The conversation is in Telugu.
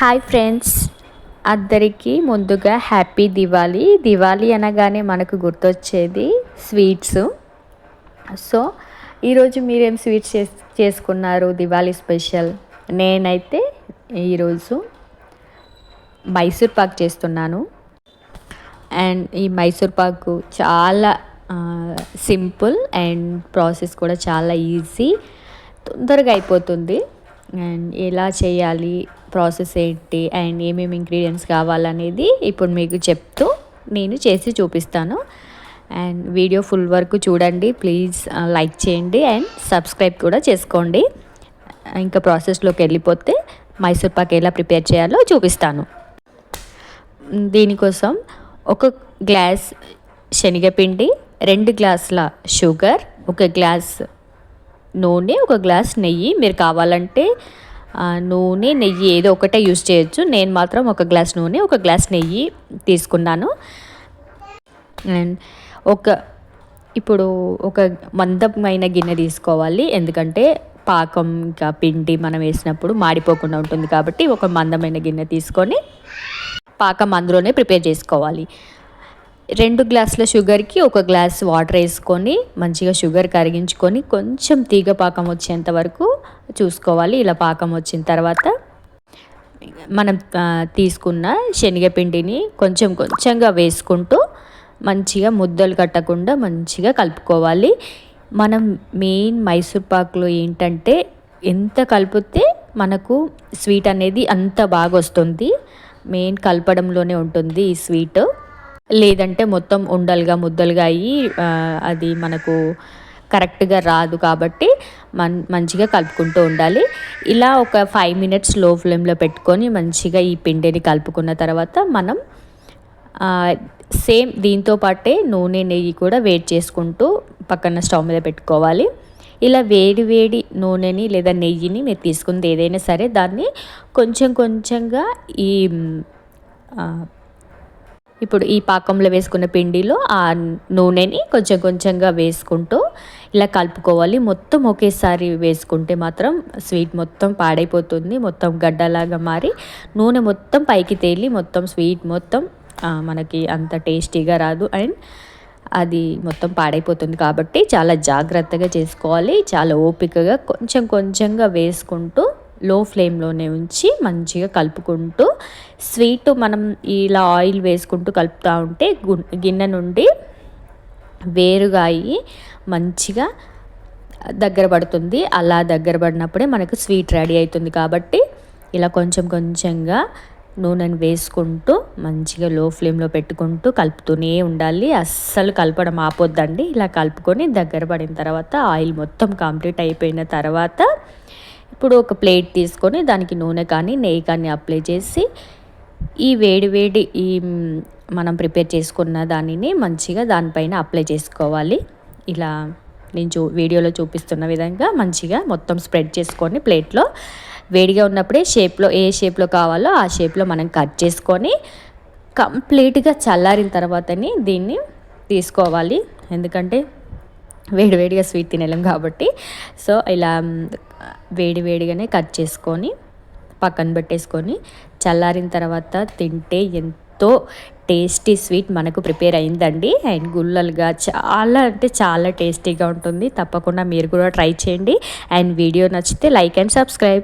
Hi friends. అందరికీ ముందుగా హ్యాపీ దివాళీ. దివాళీ అనగానే మనకు గుర్తొచ్చేది స్వీట్స్. సో ఈరోజు మీరేం స్వీట్స్ చేస్ చేసుకున్నారు దివాళీ స్పెషల్? నేనైతే ఈరోజు మైసూర్ పాక్ చేస్తున్నాను. అండ్ ఈ మైసూర్ పాకు చాలా సింపుల్ అండ్ ప్రాసెస్ కూడా చాలా ఈజీ. తొందరగా అయిపోతుంది. అండ్ ఎలా చేయాలి? ప్రాసెస్ ఏంటి అండ్ ఏమేమి ఇంగ్రీడియంట్స్ కావాలనేది ఇప్పుడు మీకు చెప్తూ నేను చేసి చూపిస్తాను. అండ్ వీడియో ఫుల్ వరకు చూడండి ప్లీజ్ లైక్ చేయండి అండ్ సబ్స్క్రైబ్ కూడా చేసుకోండి. ఇంకా ప్రాసెస్లోకి వెళ్ళిపోతే మైసూర్ పాక్ ఎలా ప్రిపేర్ చేయాలో చూపిస్తాను. దీనికోసం ఒక గ్లాస్ శనగపిండి రెండు గ్లాసుల షుగర్ ఒక గ్లాస్ నూనె ఒక గ్లాస్ నెయ్యి. మీరు కావాలంటే నూనె నెయ్యి ఏదో ఒకటే యూస్ చేయొచ్చు. నేను మాత్రం ఒక గ్లాస్ నూనె ఒక గ్లాస్ నెయ్యి తీసుకున్నాను. అండ్ ఒక ఇప్పుడు ఒక మందమైన గిన్నె తీసుకోవాలి. ఎందుకంటే పాకం ఇంకా పిండి మనం వేసినప్పుడు మాడిపోకుండా ఉంటుంది కాబట్టి ఒక మందమైన గిన్నె తీసుకొని పాకం అందులోనే ప్రిపేర్ చేసుకోవాలి. రెండు గ్లాసుల షుగర్కి ఒక గ్లాస్ వాటర్ వేసుకొని మంచిగా షుగర్ కరిగించుకొని కొంచెం తీగ పాకం వచ్చేంత వరకు చూసుకోవాలి. ఇలా పాకం వచ్చిన తర్వాత మనం తీసుకున్న శనగపిండిని కొంచెం కొంచెంగా వేసుకుంటూ మంచిగా ముద్దలు కట్టకుండా మంచిగా కలుపుకోవాలి. మనం మెయిన్ మైసూర్ పాక్లో ఏంటంటే ఎంత కలిపితే మనకు స్వీట్ అనేది అంత బాగా వస్తుంది. మెయిన్ కలపడంలోనే ఉంటుంది ఈ స్వీట్. లేదంటే మొత్తం ఉండలుగా ముద్దలుగా అయ్యి అది మనకు కరెక్ట్గా రాదు కాబట్టి మన్ మంచిగా కలుపుకుంటూ ఉండాలి. ఇలా ఒక ఫైవ్ మినిట్స్లో ఫ్లేమ్లో పెట్టుకొని మంచిగా ఈ పిండిని కలుపుకున్న తర్వాత మనం సేమ్ దీంతో పాటే నూనె నెయ్యి కూడా వేడి చేసుకుంటూ పక్కన స్టవ్ మీద పెట్టుకోవాలి. ఇలా వేడి వేడి నూనెని లేదా నెయ్యిని మీరు తీసుకుంది ఏదైనా సరే దాన్ని కొంచెం కొంచెంగా ఈ ఇప్పుడు ఈ పాకంలో వేసుకున్న పిండిలో ఆ నూనెని కొంచెం కొంచెంగా వేసుకుంటూ ఇలా కలుపుకోవాలి. మొత్తం ఒకేసారి వేసుకుంటే మాత్రం స్వీట్ మొత్తం పాడైపోతుంది. మొత్తం గడ్డలాగా మారి నూనె మొత్తం పైకి తేలి మొత్తం స్వీట్ మొత్తం మనకి అంత టేస్టీగా రాదు. అండ్ అది మొత్తం పాడైపోతుంది కాబట్టి చాలా జాగ్రత్తగా చేసుకోవాలి. చాలా ఓపికగా కొంచెం కొంచెంగా వేసుకుంటూ లో ఫ్లేమ్లోనే ఉంచి మంచిగా కలుపుకుంటూ స్వీట్ మనం ఇలా ఆయిల్ వేసుకుంటూ కలుపుతూ ఉంటే గిన్నె నుండి వేరుగా అయ్యి మంచిగా దగ్గర పడుతుంది. అలా దగ్గర పడినప్పుడే మనకు స్వీట్ రెడీ అవుతుంది కాబట్టి ఇలా కొంచెం కొంచెంగా నూనెను వేసుకుంటూ మంచిగా లో ఫ్లేమ్లో పెట్టుకుంటూ కలుపుతూనే ఉండాలి. అస్సలు కలపడం ఆపొద్దండి. ఇలా కలుపుకొని దగ్గర పడిన తర్వాత ఆయిల్ మొత్తం కంప్లీట్ అయిపోయిన తర్వాత ఇప్పుడు ఒక ప్లేట్ తీసుకొని దానికి నూనె కానీ నెయ్యి కానీ అప్లై చేసి ఈ వేడి వేడి ఈ మనం ప్రిపేర్ చేసుకున్న దానిని మంచిగా దానిపైన అప్లై చేసుకోవాలి. ఇలా నేను చూ వీడియోలో చూపిస్తున్న విధంగా మంచిగా మొత్తం స్ప్రెడ్ చేసుకొని ప్లేట్లో వేడిగా ఉన్నప్పుడే షేప్లో ఏ షేప్లో కావాలో ఆ షేప్లో మనం కట్ చేసుకొని కంప్లీట్గా చల్లారిన తర్వాతని దీన్ని తీసుకోవాలి. ఎందుకంటే వేడివేడిగా స్వీట్ తినలేం కాబట్టి. సో ఇలా వేడి వేడిగానే కట్ చేసుకొని పక్కన పెట్టేసుకొని చల్లారిన తర్వాత తింటే ఎంతో టేస్టీ స్వీట్ మనకు ప్రిపేర్ అయిందండి. అండ్ గుల్లలుగా చాలా అంటే చాలా టేస్టీగా ఉంటుంది. తప్పకుండా మీరు కూడా ట్రై చేయండి. అండ్ వీడియో నచ్చితే లైక్ అండ్ సబ్స్క్రైబ్.